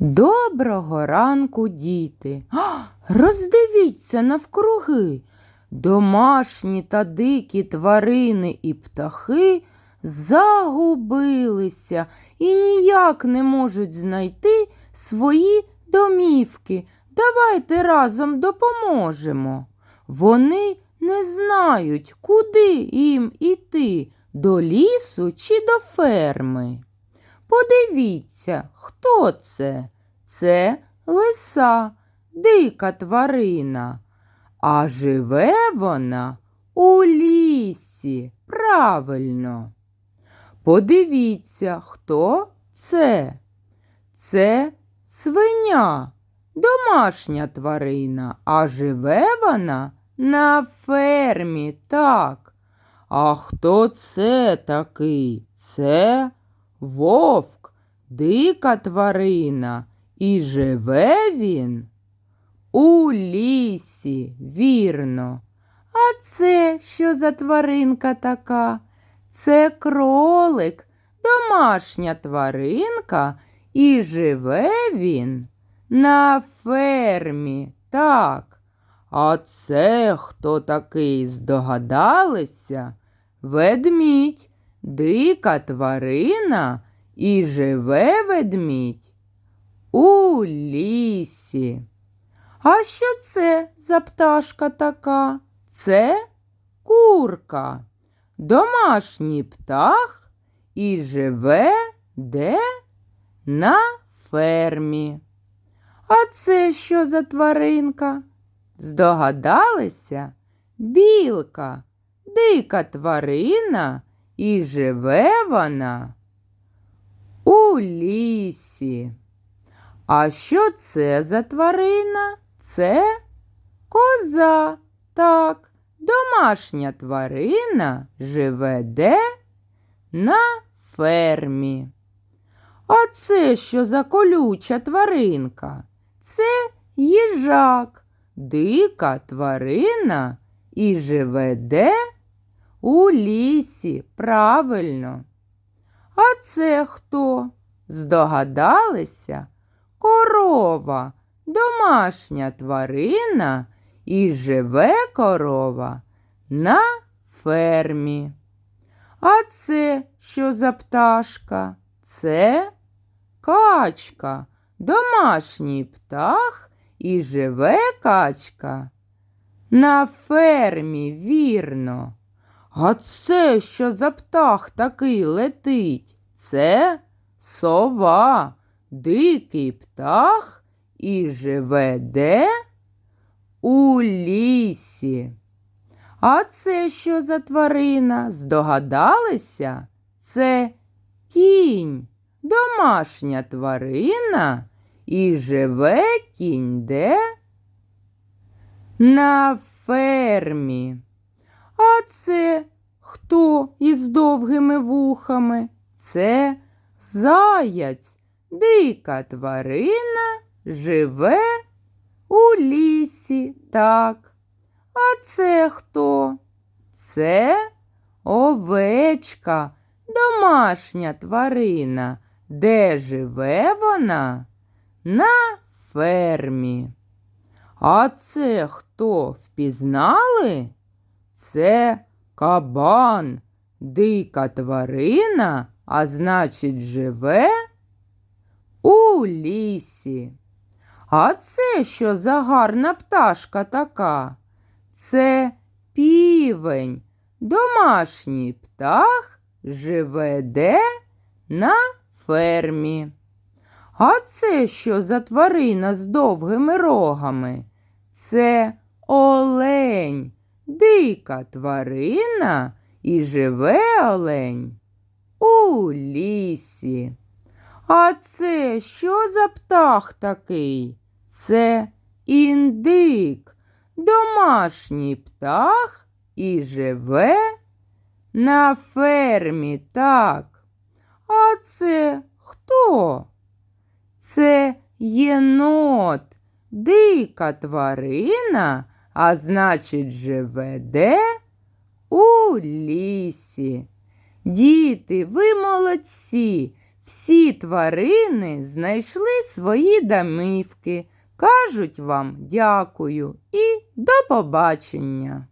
Доброго ранку, діти. А, роздивіться навкруги. Домашні та дикі тварини і птахи загубилися і ніяк не можуть знайти свої домівки. Давайте разом допоможемо. Вони не знають, куди їм іти, до лісу чи до ферми. Подивіться, хто це? Це лиса, дика тварина. А живе вона у лісі. Правильно. Подивіться, хто це? Це свиня, домашня тварина, а живе вона на фермі, так. А хто це такий? Це вовк, дика тварина, і живе він у лісі, вірно. А це що за тваринка така? Це кролик, домашня тваринка, і живе він на фермі, так. А це хто такий здогадалися? Ведмідь, дика тварина, і живе ведмідь у лісі. А що це за пташка така? Це курка, домашній птах і живе де? На фермі. А це що за тваринка? Здогадалися? Білка, дика тварина, і живе вона у лісі. А що це за тварина? Це коза. Так, домашня тварина живе де? На фермі. А це що за колюча тваринка? Це їжак, дика тварина і живе де? У лісі, правильно. А це хто? Здогадалися? Корова, домашня тварина, і живе корова на фермі. А це що за пташка? Це качка, домашній птах і живе качка. На фермі, вірно. А це що за птах такий летить? Це сова, дикий птах і живе де? У лісі. А це що за тварина? Здогадалися? Це кінь, домашня тварина і живе кінь де? На фермі. А це хто із довгими вухами? Це заяць, дика тварина живе у лісі, так. А це хто? Це овечка, домашня тварина. Де живе вона? На фермі. А це хто впізнали? Це кабан, дика тварина, а значить, живе у лісі. А це що за гарна пташка така? Це півень, домашній птах живе де? На фермі. А це що за тварина з довгими рогами? Це олень, дика тварина і живе олень у лісі. А це що за птах такий? Це індик, домашній птах і живе на фермі, так. А це хто? Це єнот, дика тварина, а значить, живе де? У лісі. Діти, ви молодці. Всі тварини знайшли свої домівки. Кажуть вам дякую і до побачення.